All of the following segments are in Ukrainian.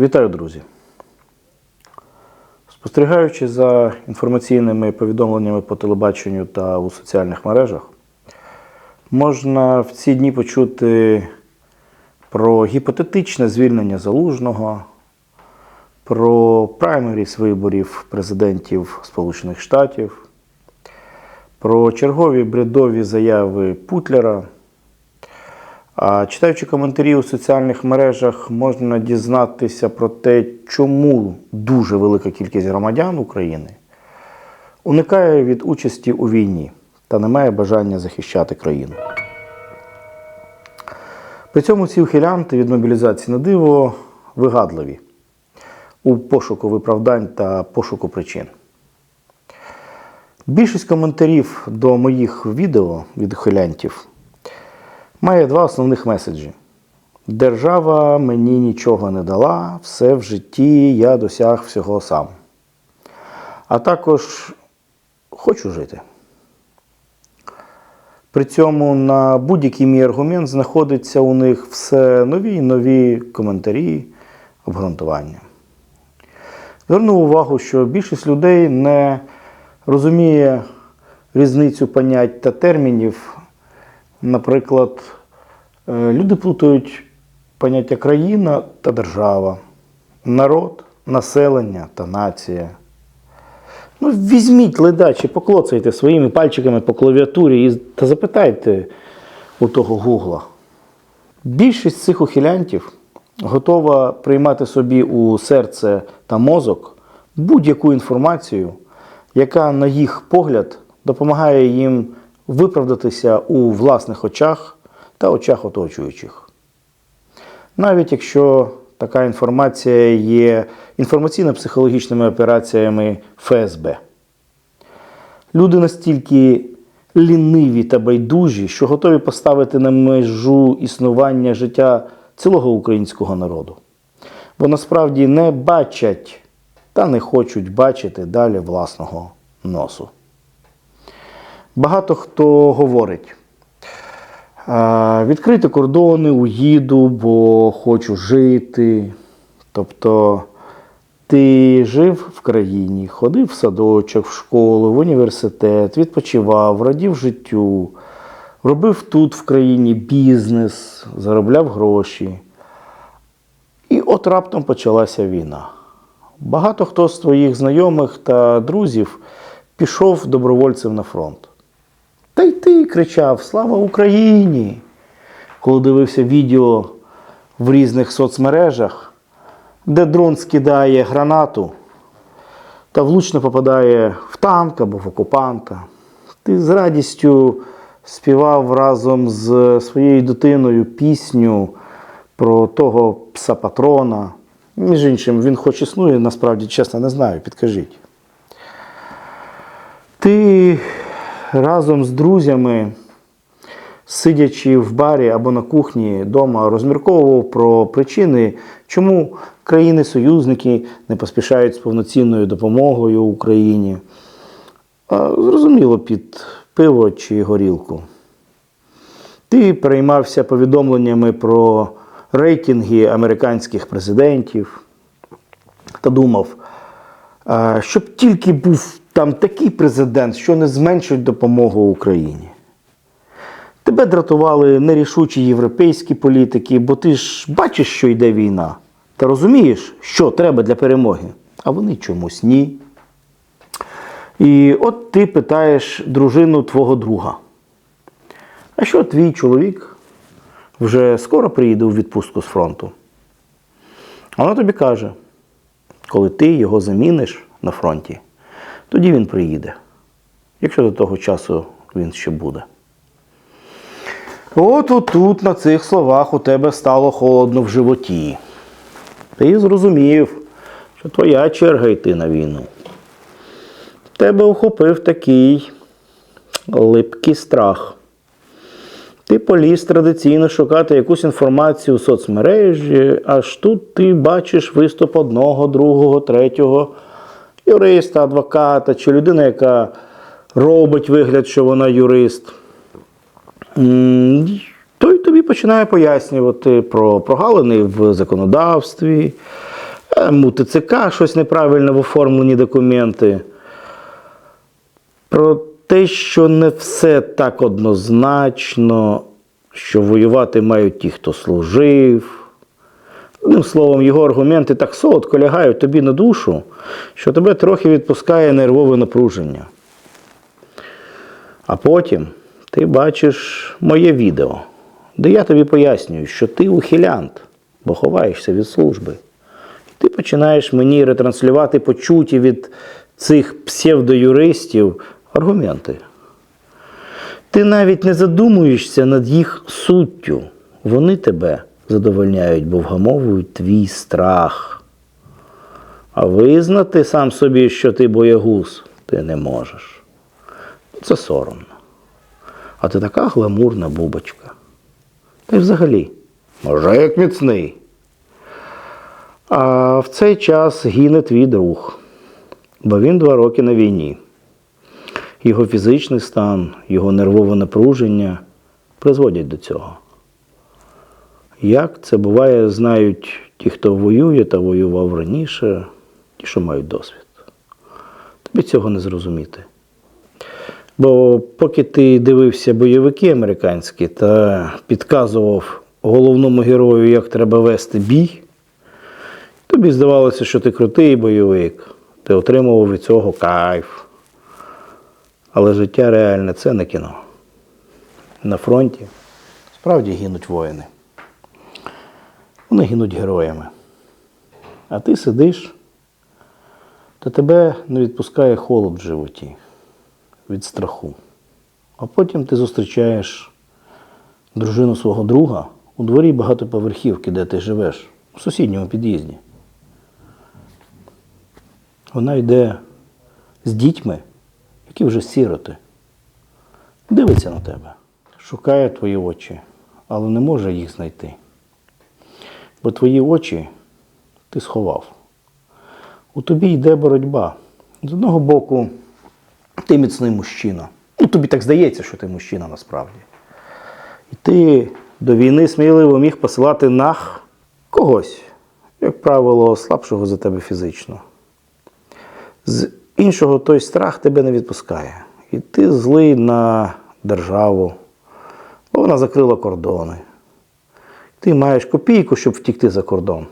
Вітаю, друзі! Спостерігаючи за інформаційними повідомленнями по телебаченню та у соціальних мережах, можна в ці дні почути про гіпотетичне звільнення залужного, про праймеріс виборів президентів Сполучених Штатів, про чергові бредові заяви Путлера. Читаючи коментарі у соціальних мережах, можна дізнатися про те, чому дуже велика кількість громадян України уникає від участі у війні та не має бажання захищати країну. При цьому ці ухилянти від мобілізації на диво вигадливі у пошуку виправдань та пошуку причин. Більшість коментарів до моїх відео від ухилянтів має два основних меседжі. Держава мені нічого не дала, все в житті я досяг всього сам. А також хочу жити. При цьому на будь-який мій аргумент знаходиться у них все нові і нові коментарі, обґрунтування. Зверну увагу, що більшість людей не розуміє різницю понять та термінів. Наприклад, люди плутають поняття країна та держава, народ, населення та нація. Ну, візьміть ледачі, поклоцайте своїми пальчиками по клавіатурі та запитайте у того гугла. Більшість цих ухилянтів готова приймати собі у серце та мозок будь-яку інформацію, яка, на їх погляд, допомагає їм виправдатися у власних очах та очах оточуючих. Навіть якщо така інформація є інформаційно-психологічними операціями ФСБ. Люди настільки ліниві та байдужі, що готові поставити на межу існування життя цілого українського народу. Бо насправді не бачать та не хочуть бачити далі власного носу. Багато хто говорить, «А, відкрити кордони, уїду, бо хочу жити. Тобто ти жив в країні, ходив в садочок, в школу, в університет, відпочивав, радів життю, робив тут в країні бізнес, заробляв гроші. І от раптом почалася війна. Багато хто з твоїх знайомих та друзів пішов добровольцем на фронт. Кричав Слава Україні! Коли дивився відео в різних соцмережах, де дрон скидає гранату та влучно попадає в танк або в окупанта. Ти з радістю співав разом з своєю дитиною пісню про того пса патрона. Між іншим, він хоч існує, насправді, чесно, не знаю, підкажіть. Ти разом з друзями, сидячи в барі або на кухні вдома, розмірковував про причини, чому країни-союзники не поспішають з повноцінною допомогою Україні. Зрозуміло, під пиво чи горілку. Ти переймався повідомленнями про рейтинги американських президентів та думав, щоб тільки був там такий президент, що не зменшить допомогу Україні. Тебе дратували нерішучі європейські політики, бо ти ж бачиш, що йде війна. Та розумієш, що треба для перемоги, а вони чомусь ні. І от ти питаєш дружину твого друга. А що твій чоловік вже скоро приїде у відпустку з фронту? А Вона тобі каже, коли ти його заміниш на фронті, тоді він приїде. Якщо до того часу він ще буде. От отут на цих словах у тебе стало холодно в животі. Ти зрозумів, що твоя черга йти на війну. Тебе охопив такий липкий страх. Ти поліз традиційно шукати якусь інформацію у соцмережі, аж тут ти бачиш виступ одного, другого, третього юриста, адвоката чи людина, яка робить вигляд, що вона юрист. Той тобі починає пояснювати про прогалини в законодавстві, Там ТЦК щось неправильно в оформлені документи. Про те, що не все так однозначно, що воювати мають ті, хто служив. Одним словом, його аргументи так солодко лягають тобі на душу, що тебе трохи відпускає нервове напруження. А потім ти бачиш моє відео, де я тобі пояснюю, що ти ухилянт, бо ховаєшся від служби. Ти починаєш мені ретранслювати почуті від цих псевдоюристів аргументи. Ти навіть не задумуєшся над їх суттю. Вони тебе задовольняють, бо вгамовують твій страх. А визнати сам собі, що ти боягуз, ти не можеш. Це соромно. А ти така гламурна бубочка. Й взагалі, може, як міцний. А в цей час гине твій друг, бо він два роки на війні. Його фізичний стан, його нервове напруження призводять до цього. Як це буває, знають ті, хто воює та воював раніше, ті, що мають досвід. Тобі цього не зрозуміти. Бо поки ти дивився бойовики американські та підказував головному герою, як треба вести бій, тобі здавалося, що ти крутий бойовик, ти отримував від цього кайф. Але життя реальне це не кіно. На фронті справді гинуть воїни. Вони гинуть героями. А ти сидиш, та тебе не відпускає холод в животі від страху. А потім ти зустрічаєш дружину свого друга у дворі багатоповерхівки, де ти живеш, у сусідньому під'їзді. Вона йде з дітьми, які вже сіроти. Дивиться на тебе, шукає твої очі, але не може їх знайти. Бо твої очі ти сховав. У тобі йде боротьба. З одного боку, ти міцний мужчина. Ну, тобі так здається, що ти мужчина насправді. І ти до війни сміливо міг посилати нах когось, як правило, слабшого за тебе фізично. З іншого той страх тебе не відпускає. І ти злий на державу, бо вона закрила кордони. Ти маєш копійку, щоб втікти за кордон,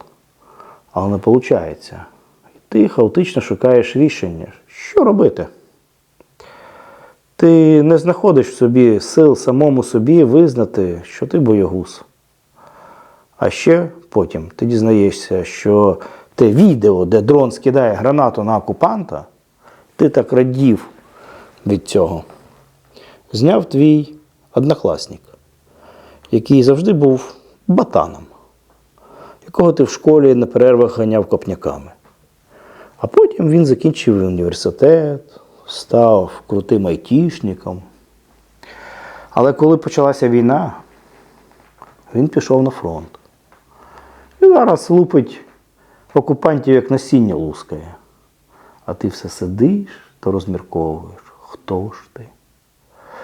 але не виходить. Ти хаотично шукаєш рішення, що робити. Ти не знаходиш в собі сил самому собі визнати, що ти боягуз. А ще потім ти дізнаєшся, що те відео, де дрон скидає гранату на окупанта, ти так радів від цього. Зняв твій однокласник, який завжди був батаном, якого ти в школі на перервах ганяв копняками. А потім він закінчив університет, став крутим айтішником. Але коли почалася війна, він пішов на фронт. І зараз лупить окупантів як насіння лускає. А ти все сидиш та розмірковуєш, хто ж ти.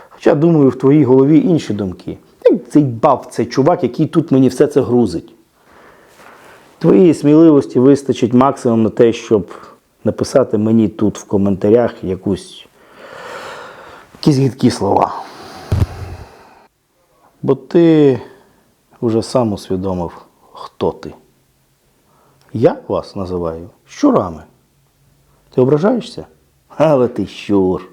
Хоча, думаю, в твоїй голові інші думки. Цей баб, цей чувак, який тут мені все це грузить. Твоєї сміливості вистачить максимум на те, щоб написати мені тут в коментарях якусь якісь гідкі слова. Бо ти вже сам усвідомив, хто ти. Я вас називаю щурами. Ти ображаєшся? Але ти щур.